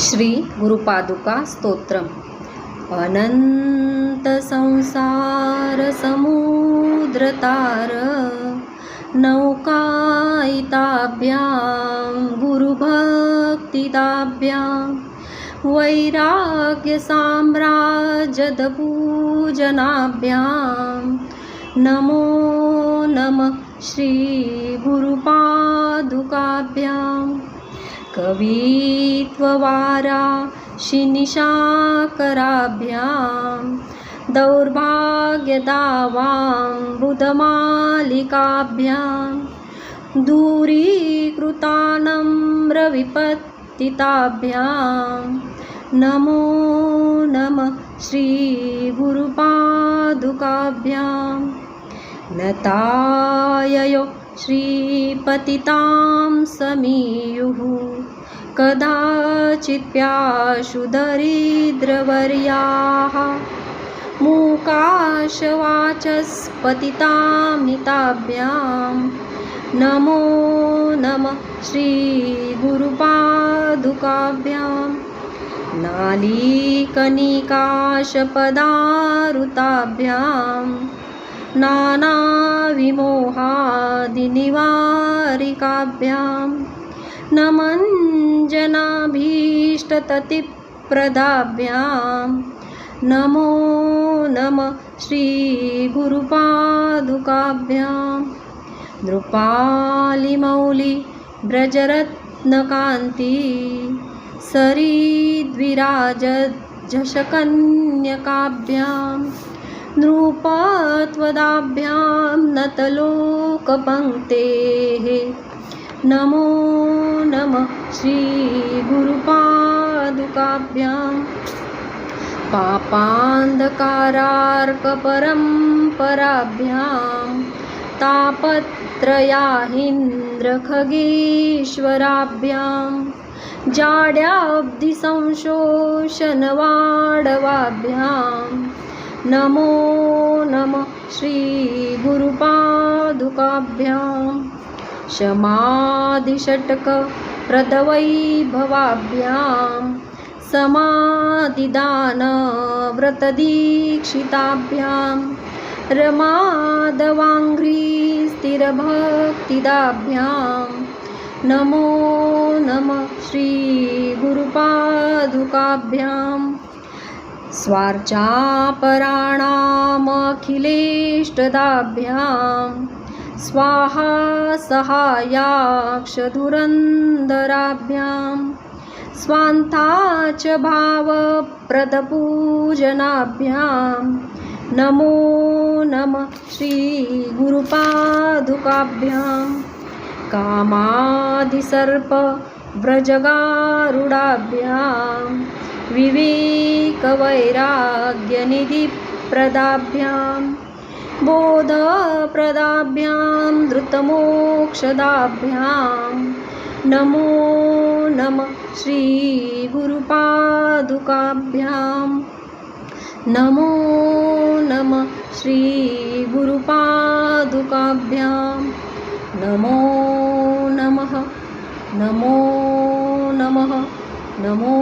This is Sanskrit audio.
श्री गुरुपादुका स्तोत्रम्। अनन्तसंसारसमुद्रतार नौकायिताभ्यां गुरुभक्तिदाभ्यां वैराग्यसाम्राजदपूजनाभ्यां नमो नमः श्रीगुरुपादुकाभ्याम् कवित्ववारा शिनिशाकराभ्यां दौर्भाग्यदावां बुधमालिकाभ्यां दूरीकृतानं रविपत्तिताभ्यां नमो नमः श्रीगुरुपादुकाभ्यां नताययो श्रीपतितां समीयुः कदाचित्प्याशु दरिद्रवर्याः मूकाशवाचस्पतितामिताभ्यां नमो नमः श्रीगुरुपादुकाभ्यां नालीकनिकाशपदारुताभ्यां नानाविमोहादिनिवारिकाभ्यां नमञ्जनाभीष्टततिप्रदाभ्यां नमो नमः श्रीगुरुपादुकाभ्यां नृपालिमौलि व्रजरत्नकान्ति सरीद्विराजझषकन्यकाभ्यां नृपत्वदाभ्यां नतलोकपङ्क्तेः। नमो नमः श्रीगुरुपादुकाभ्यां पापान्धकारार्कपरम्पराभ्यां तापत्रयाहीन्द्रखगेश्वराभ्यां जाड्याब्धिसंशोषणवाडवाभ्यां नमो नमः श्रीगुरुपादुकाभ्यां शमादिषट्कप्रदवैभवाभ्यां समाधिदानव्रतदीक्षिताभ्यां रमादवाङ्घ्रीस्थिरभक्तिदाभ्यां नमो नमः श्रीगुरुपादुकाभ्यां स्वार्चापराणामखिलेष्टदाभ्यां स्वाहा सहायाक्षधुरन्दराभ्यां स्वान्ताच भावप्रदपूजनाभ्यां नमो नमः श्रीगुरुपादुकाभ्यां निधि विवेकवैराग्यनिधिप्रदाभ्याम् बोधप्रदाभ्यां धृतमोक्षदाभ्यां नमो नमः श्रीगुरुपादुकाभ्यां नमो नमः श्रीगुरुपादुकाभ्यां नमो नमः नमो नमः नमो